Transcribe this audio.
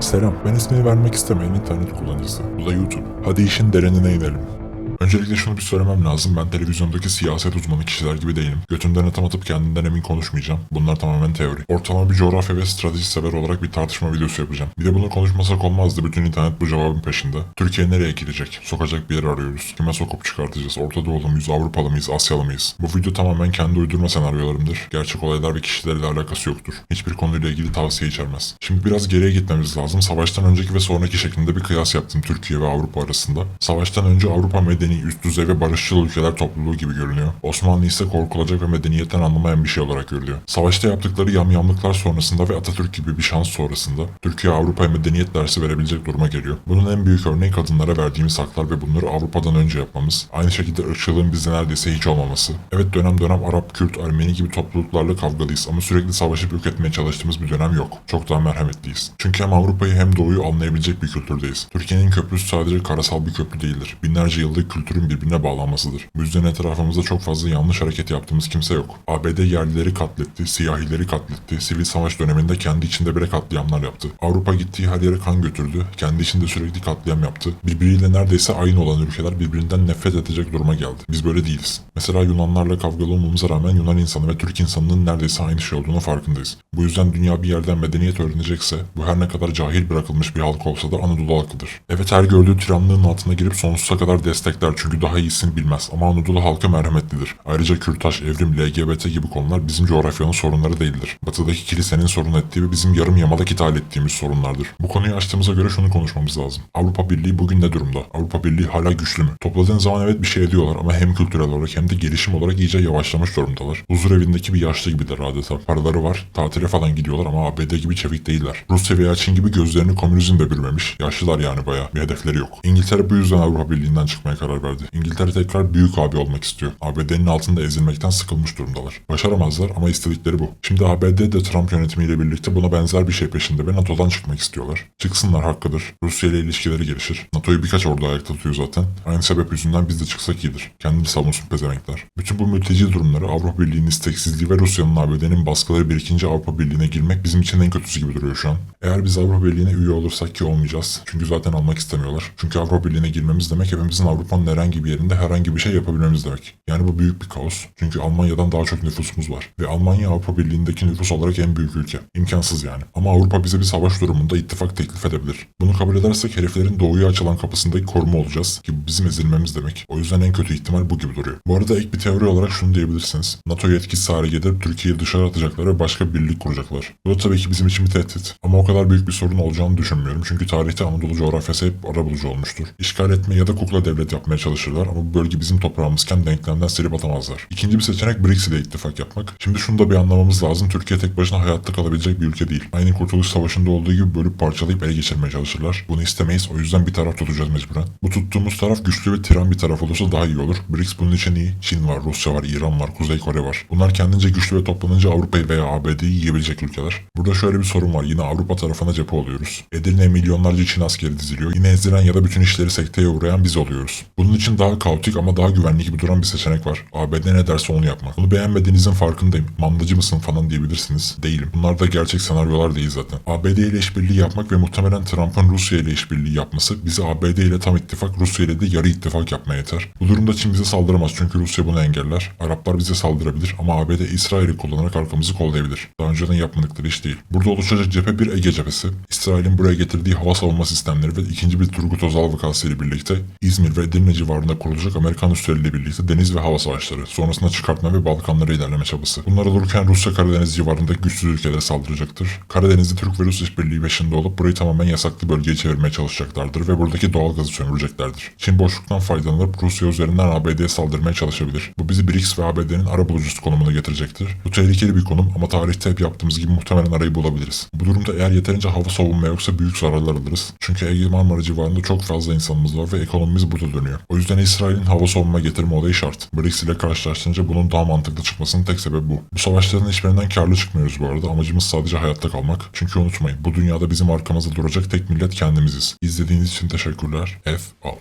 Selam, ben ismini vermek istemeyen internet kullanıcısı. Bu da YouTube. Hadi işin derinine inelim. Öncelikle şunu bir söylemem lazım. Ben televizyondaki siyaset uzmanı kişiler gibi değilim. Götümden atam atıp kendinden emin konuşmayacağım. Bunlar tamamen teori. Ortalama bir coğrafya ve strateji sever olarak bir tartışma videosu yapacağım. Bir de bunu konuşmasak olmazdı. Bütün internet bu cevabın peşinde. Türkiye nereye gidecek? Sokacak bir yer arıyoruz. Kime sokup çıkartacağız? Orta Doğulu muyuz? Avrupalı mıyız? Asyalı mıyız? Bu video tamamen kendi uydurma senaryolarımdır. Gerçek olaylar ve kişilerle alakası yoktur. Hiçbir konuyla ilgili tavsiye içermez. Şimdi biraz geriye gitmemiz lazım. Savaştan önceki ve sonraki şeklinde bir kıyas yaptım Türkiye ve Avrupa arasında. Savaştan önce Avrupa medeni, üst düzey ve barışçıl ülkeler topluluğu gibi görünüyor. Osmanlı ise korkulacak ve medeniyetten anlamayan bir şey olarak görülüyor. Savaşta yaptıkları yamyamlıklar sonrasında ve Atatürk gibi bir şans sonrasında Türkiye Avrupa'ya medeniyet dersi verebilecek duruma geliyor. Bunun en büyük örneği kadınlara verdiğimiz haklar ve bunları Avrupa'dan önce yapmamız. Aynı şekilde ırkçılığın bizde neredeyse hiç olmaması. Evet dönem dönem Arap, Kürt, Ermeni gibi topluluklarla kavgalıyız ama sürekli savaşıp yok etmeye çalıştığımız bir dönem yok. Çok daha merhametliyiz. Çünkü hem Avrupa'yı hem Doğu'yu anlayabilecek bir kültürdeyiz. Türkiye'nin köprüsü sadece karasal bir köprü değildir. Binlerce yıllık kültürün birbirine bağlanmasıdır. Bu yüzden etrafımızda çok fazla yanlış hareket yaptığımız kimse yok. ABD yerlileri katletti, siyahileri katletti, sivil savaş döneminde kendi içinde bile katliamlar yaptı. Avrupa gittiği her yere kan götürdü, kendi içinde sürekli katliam yaptı. Birbiriyle neredeyse aynı olan ülkeler birbirinden nefret edecek duruma geldi. Biz böyle değiliz. Mesela Yunanlarla kavgalı olmamıza rağmen Yunan insanı ve Türk insanının neredeyse aynı şey olduğunu farkındayız. Bu yüzden dünya bir yerden medeniyet öğrenecekse bu her ne kadar cahil bırakılmış bir halk olsa da Anadolu halkıdır. Evet her gördüğü tiranlığın altına girip sonsuza kadar destekler çünkü daha iyisini bilmez ama Anadolu halkı merhametlidir. Ayrıca Kürtaj, evrim, LGBT gibi konular bizim coğrafyanın sorunları değildir. Batıdaki kilisenin sorun ettiği ve bizim yarım yamalak ithal ettiğimiz sorunlardır. Bu konuyu açtığımıza göre şunu konuşmamız lazım. Avrupa Birliği bugün ne durumda? Avrupa Birliği hala güçlü mü? Topladığın zaman evet bir şey ediyorlar ama hem kültürel olarak hem de gelişim olarak iyice yavaşlamış durumdalar. Huzur evindeki bir yaşlı gibiler adeta. Paraları var, tatile falan gidiyorlar ama ABD gibi çevik değiller. Rusya veya Çin gibi gözlerini komünizmle bürümemiş. Yaşlılar yani bayağı. Bir hedefleri yok. İngiltere bu yüzden Avrupa Birliği'nden çıkmaya karar verdi. İngiltere tekrar büyük abi olmak istiyor. ABD'nin altında ezilmekten sıkılmış durumdalar. Başaramazlar ama istedikleri bu. Şimdi ABD de Trump yönetimiyle birlikte buna benzer bir şey peşinde ve NATO'dan çıkmak istiyorlar. Çıksınlar hakkıdır. Rusya ile ilişkileri gelişir. NATO'yu birkaç ordu ayakta tutuyor zaten. Aynı sebep yüzünden biz de çıksak iyidir. Kendini savunsun pezevenkler. Bütün bu mülteci durumları Avrupa Birliği'nin isteksizliği ve Rusya'nın ABD'nin baskıları birikince Avrupa Birliği'ne girmek bizim için en kötüsü gibi duruyor şu an. Eğer biz Avrupa Birliği'ne üye olursak ki olmayacağız. Çünkü zaten almak istemiyorlar. Çünkü Avrupa Birliği'ne girmemiz demek hepimizin Avrupa'nın herhangi bir yerinde herhangi bir şey yapabilmemiz demek. Yani bu büyük bir kaos. Çünkü Almanya'dan daha çok nüfusumuz var. Ve Almanya Avrupa Birliği'ndeki nüfus olarak en büyük ülke. İmkansız yani. Ama Avrupa bize bir savaş durumunda ittifak teklif edebilir. Bunu kabul edersek heriflerin doğuya açılan kapısındaki koruma olacağız. Ki bu bizim ezilmemiz demek. O yüzden en kötü ihtimal bu gibi duruyor. Bu arada ek bir teori olarak şunu diyebilirsiniz. NATO yetkisiz hale getirip Türkiye'yi dışarı atacaklar ve başka bir birlik kuracaklar. Bu da tabii ki bizim için bir tehdit. Ama o kadar büyük bir sorun olacağını düşünmüyorum. Çünkü tarihte Anadolu coğrafyası hep arabulucu olmuştur. İşgal etme ya da kukla devlet yapmaya çalışırlar ama bu bölge bizim toprağımızken denklemden silip atamazlar. İkinci bir seçenek BRICS ile ittifak yapmak. Şimdi şunu da bir anlamamız lazım. Türkiye tek başına hayatta kalabilecek bir ülke değil. Aynı Kurtuluş Savaşı'nda olduğu gibi bölüp parçalayıp ele geçirmeye çalışırlar. Bunu istemeyiz. O yüzden bir taraf tutacağız mecburen. Bu tuttuğumuz taraf güçlü ve tiran bir taraf olursa daha iyi olur. BRICS bunun için iyi. Çin var, Rusya var, İran var, Kuzey Kore var. Bunlar kendince güçlü ve toplanınca Avrupa'yı veya ABD'yi yiyebilecek ülkeler. Burada şöyle bir sorun var. Yine Avrupa tarafına cephe oluyoruz. Edirne'ye milyonlarca Çin askeri diziliyor. Yine ezilen ya da bütün işleri sekteye uğrayan biz oluyoruz. Bunun için daha kaotik ama daha güvenli gibi duran bir seçenek var. ABD ne derse onu yapmak. Bunu beğenmediğinizin farkındayım. Mandacı mısın falan diyebilirsiniz. Değilim. Bunlar da gerçek senaryolar değil zaten. ABD ile işbirliği yapmak ve muhtemelen Trump'ın Rusya ile işbirliği yapması bizi ABD ile tam ittifak, Rusya ile de yarı ittifak yapmaya yeter. Bu durumda Çin bize saldıramaz çünkü Rusya bunu engeller. Araplar bize saldırabilir ama ABD İsrail'i kullanarak arkamızı kollayabilir. Daha önceden yapmadıkları iş değil. Burada oluşacak cephe bir Ege cephesi. İsrail'in buraya getirdiği hava savunma sistemleri ve ikinci bir Turgut Özal vakası ile birlikte İzmir ve Edirne civarında kurulacak Amerikan üsleriyle birlikte deniz ve hava savaşları, sonrasında çıkartma ve Balkanlara ilerleme çabası. Bunlar olurken Rusya Karadeniz civarındaki güçsüz ülkelere saldıracaktır. Karadeniz'de Türk ve Rus işbirliği peşinde olup burayı tamamen yasaklı bölgeye çevirmeye çalışacaklardır ve buradaki doğal gazı sömüreceklerdir. Çin boşluktan faydalanıp Rusya üzerinden ABD'ye saldırmaya çalışabilir. Bu bizi BRICS ve ABD'nin ara bulucusu konumuna getirecektir. Bu tehlikeli bir konum ama tarihte hep yaptığımız gibi muhtemelen arayı bulabiliriz. Bu durumda eğer yeterince hava savunma yoksa büyük zararlar alırız. Çünkü Ege Marmara civarında çok fazla insanımız var ve ekonomimiz burada dönüyor. O yüzden İsrail'in hava savunma getirme olayı şart. BRICS ile karşılaştırınca bunun daha mantıklı çıkmasının tek sebebi bu. Bu savaşların hiçbirinden karlı çıkmıyoruz bu arada. Amacımız sadece hayatta kalmak. Çünkü unutmayın bu dünyada bizim arkamızda duracak tek millet kendimiziz. İzlediğiniz için teşekkürler. F out.